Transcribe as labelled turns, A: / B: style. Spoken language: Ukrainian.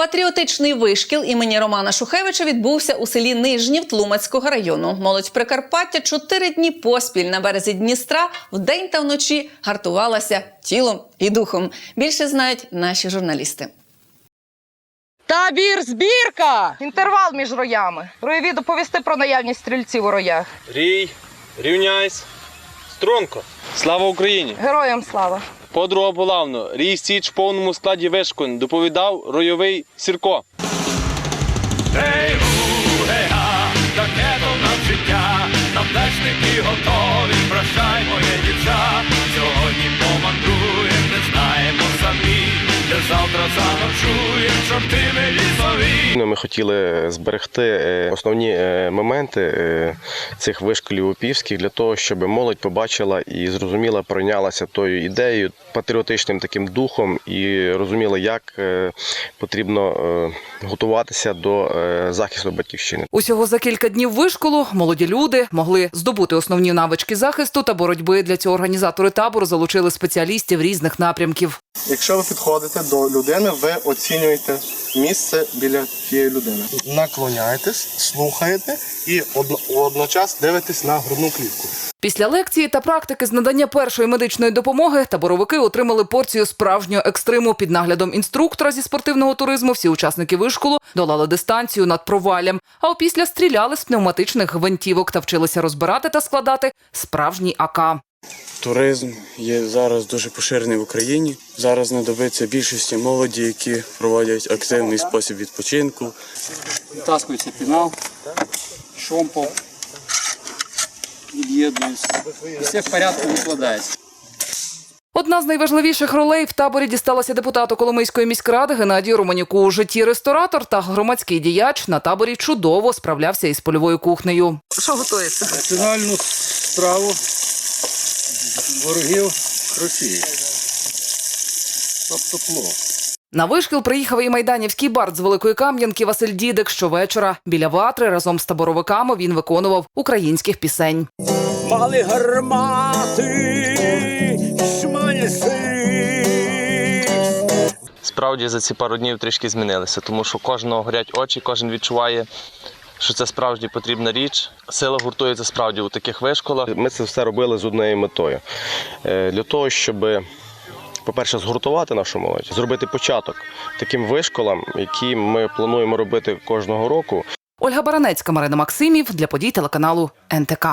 A: Патріотичний вишкіл імені Романа Шухевича відбувся у селі Нижнів Тлумацького району. Молодь Прикарпаття чотири дні поспіль на березі Дністра вдень та вночі гартувалася тілом і духом. Більше знають наші журналісти.
B: Табір збірка! Інтервал між роями. Роєві доповісти про наявність стрільців у роях.
C: Рій, рівняйсь, струнко. Слава Україні!
B: Героям слава!
C: Подруга Полавно, Рій Січ в повному складі вишколь, доповідав ройовий Сірко.
D: Ей, гу, гей га, ракетом нам життя, нам плечники готові, прощай, моє дівча. Сьогодні помандруєм, не знаємо самі, де завтра заночуєм, чортиме лісові.
E: Ми хотіли зберегти е, основні е, моменти е, цих вишколів упівських для того, щоб молодь побачила і зрозуміла, пройнялася тою ідеєю, патріотичним таким духом і розуміла, як е, потрібно е, готуватися до е, захисту батьківщини.
F: Усього за кілька днів вишколу молоді люди могли здобути основні навички захисту та боротьби. Для цього організатори табору залучили спеціалістів різних напрямків.
G: Якщо ви підходите до людини, ви оцінюєте місце біля тієї людини. Наклоняєтесь, слухаєте і одно- одночас дивитесь на грудну клітку.
F: Після лекції та практики з надання першої медичної допомоги таборовики отримали порцію справжнього екстриму під наглядом інструктора зі спортивного туризму. Всі учасники вишколу долали дистанцію над проваллям, а опісля стріляли з пневматичних гвинтівок та вчилися розбирати та складати справжній АК.
H: Туризм є зараз дуже поширений в Україні. Зараз знадобиться більшості молоді, які проводять активний спосіб відпочинку.
I: Витаскується пінал, шомпол, від'єднується. І все в порядку викладається.
F: Одна з найважливіших ролей в таборі дісталася депутату Коломийської міськради Геннадію Романюку. У житті ресторатор та громадський діяч на таборі чудово справлявся із польовою кухнею.
B: Що готується?
I: Національну страву ворогів Росії. Тобто плов.
F: На вишкіл приїхав і майданівський бард з Великої Кам'янки Василь Дідик. Щовечора біля ватри разом з таборовиками він виконував українських пісень.
D: Мали гармати.
C: Справді за ці пару днів трішки змінилися, тому що кожного горять очі, кожен відчуває, що це справді потрібна річ. Сила гуртується справді у таких вишколах.
E: Ми це все робили з однією метою Е, для того, щоб. По-перше, згуртувати нашу молодь, зробити початок таким вишколам, які ми плануємо робити кожного року.
F: Ольга Баранецька, Марина Максимів для подій телеканалу НТК.